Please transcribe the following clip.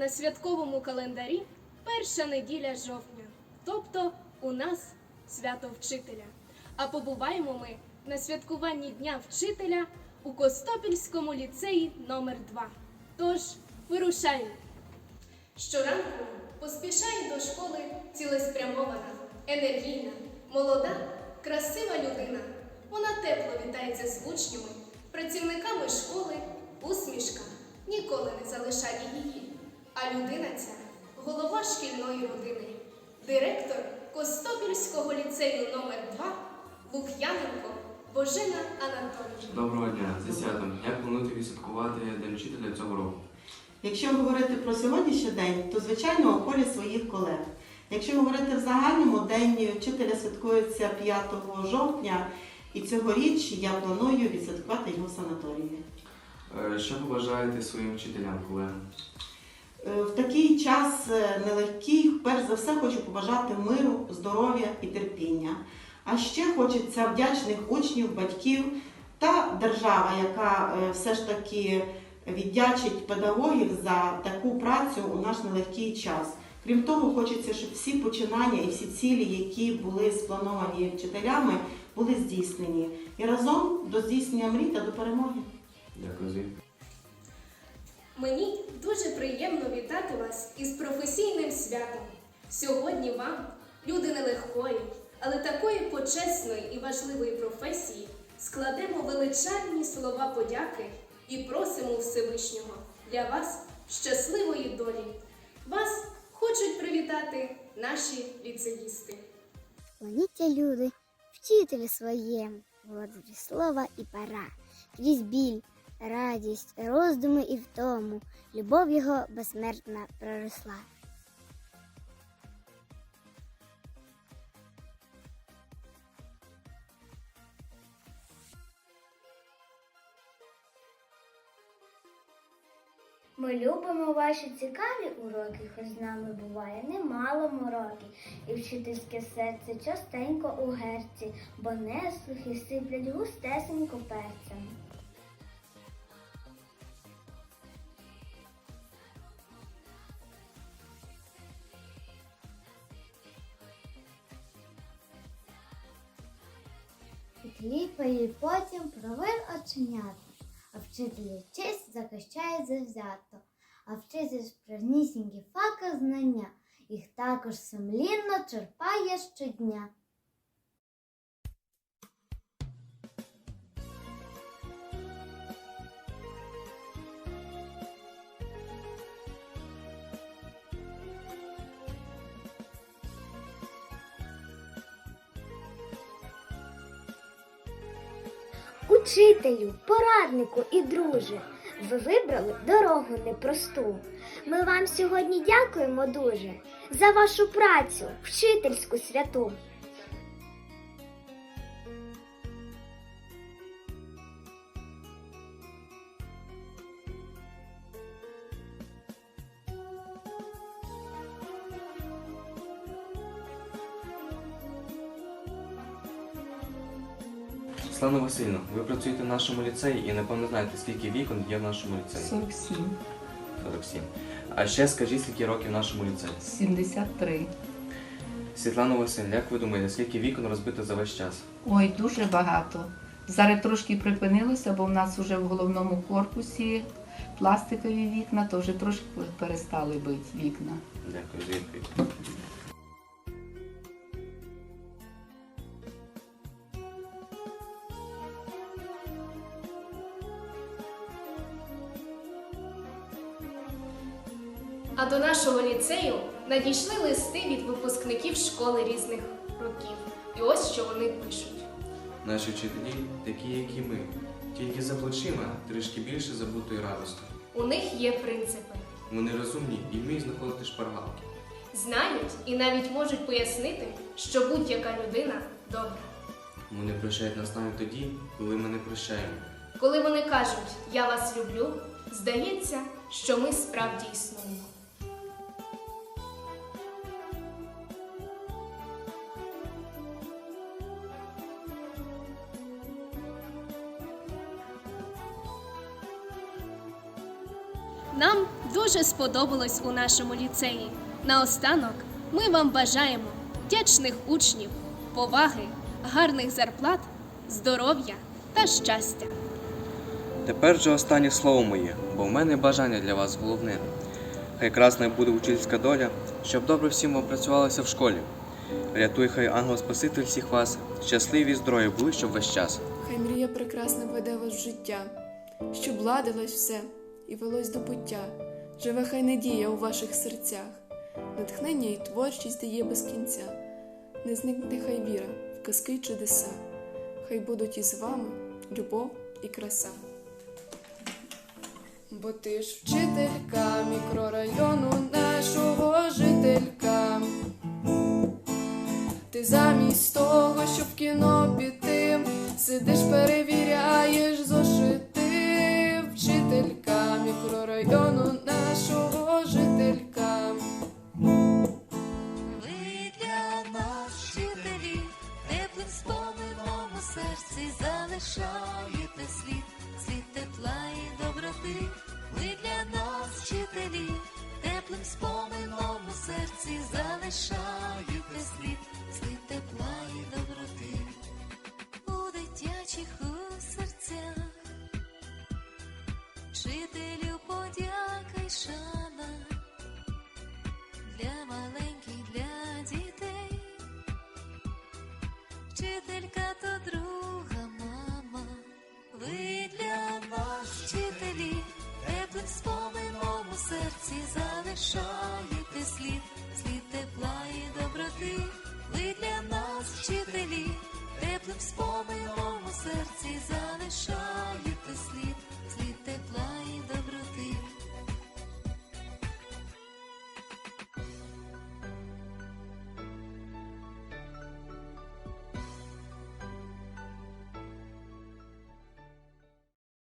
на святковому календарі перша неділя жовтня, тобто у нас свято вчителя. А побуваємо ми на святкуванні Дня вчителя у Костопільському ліцеї номер 2 Тож вирушаємо. Щоранку поспішає до школи цілеспрямована, енергійна, молода, красива людина. Вона тепло вітається з учнями, працівниками школи, усмішка ніколи не залишає її. А людина ця голова шкільної родини, директор Костопільського ліцею номер 2 Лук'яненко Божена Анатолійовна. Доброго дня, зі святом. Як плануєте відсвяткувати День вчителя цього року? Якщо говорити про сьогоднішній день, то звичайно у колі своїх колег. Якщо говорити в загальному, День вчителя святкується 5 жовтня, і цьогоріч я планую відсвяткувати його в санаторії. Е, Що побажаєте своїм вчителям, колегам? Е, В такий час е, нелегкий, перш за все, хочу побажати миру, здоров'я і терпіння. А ще хочеться вдячних учнів, батьків та держава, яка е, все ж таки віддячить педагогів за таку працю у наш нелегкий час. Крім того, хочеться, щоб всі починання і всі цілі, які були сплановані вчителями, були здійснені. І разом до здійснення мрій та до перемоги. Дякую. Мені дуже приємно вітати вас із професійним святом. Сьогодні вам, люди нелегкої, але такої почесної і важливої професії, складемо величальні слова подяки і просимо Всевишнього для вас щасливої долі. Вас хочуть привітати наші ліцеїсти. Клоніться, люди, вчителю своєму, володарі слова і пора, крізь біль, радість, роздуми і втому, любов його безсмертна проросла. Ми любимо ваші цікаві уроки, хоч з нами буває немало мороки, і вчительське серце частенько у герці, бо неслухи сиплять густесенько перцем. Кліпає потім провин оченята, а вчитель честь захищає завзято, а вчитель справнісінькі фака знання, їх також сумлінно черпає щодня. Учителю, пораднику і друже, ви вибрали дорогу непросту. Ми вам сьогодні дякуємо дуже за вашу працю, вчительську святу. Слава Васильівна, ви працюєте в нашому ліцеї і напевно знаєте, скільки вікон є в нашому ліцеї? 47, 47. А ще скажіть, скільки років в нашому ліцеї? 73. Світлана Васильівна, як ви думаєте, скільки вікон розбито за весь час? Ой, дуже багато. Зараз трошки припинилося, бо в нас вже в головному корпусі пластикові вікна, то вже трошки перестали бити вікна. Дякую за відповідь. А до нашого ліцею надійшли листи від випускників школи різних років. І ось що вони пишуть. Наші вчителі такі, як і ми, тільки за плечима трішки більше забутої радості. У них є принципи. Вони розумні і вміють знаходити шпаргалки. Знають і навіть можуть пояснити, що будь-яка людина добра. Вони прощають нас навіть тоді, коли ми не прощаємо. Коли вони кажуть Я вас люблю, здається, що ми справді існуємо. Нам дуже сподобалось у нашому ліцеї. Наостанок ми вам бажаємо вдячних учнів, поваги, гарних зарплат, здоров'я та щастя. Тепер же останнє слово моє, бо в мене бажання для вас головне. Хай красна буде учительська доля, щоб добре всім вам працювалося в школі. Рятуй хай ангел Спаситель всіх вас, щасливі здорові були, щоб весь час. Хай мрія прекрасна веде вас в життя, щоб ладилось все і велось до буття. Живе хай надія у ваших серцях, натхнення і творчість дає без кінця. Не зникне хай віра в казки й чудеса, хай будуть із вами любов і краса. Бо ти ж вчителька мікрорайону залишаєте слід, слід тепла і доброти. Ви для нас, вчителі, теплим спомином у серці залишаєте слід, слід тепла і доброти. У дитячих у серцях, вчителю подяка й шана для маленьких, для дітей. Вчителька то ви для вас вчителі.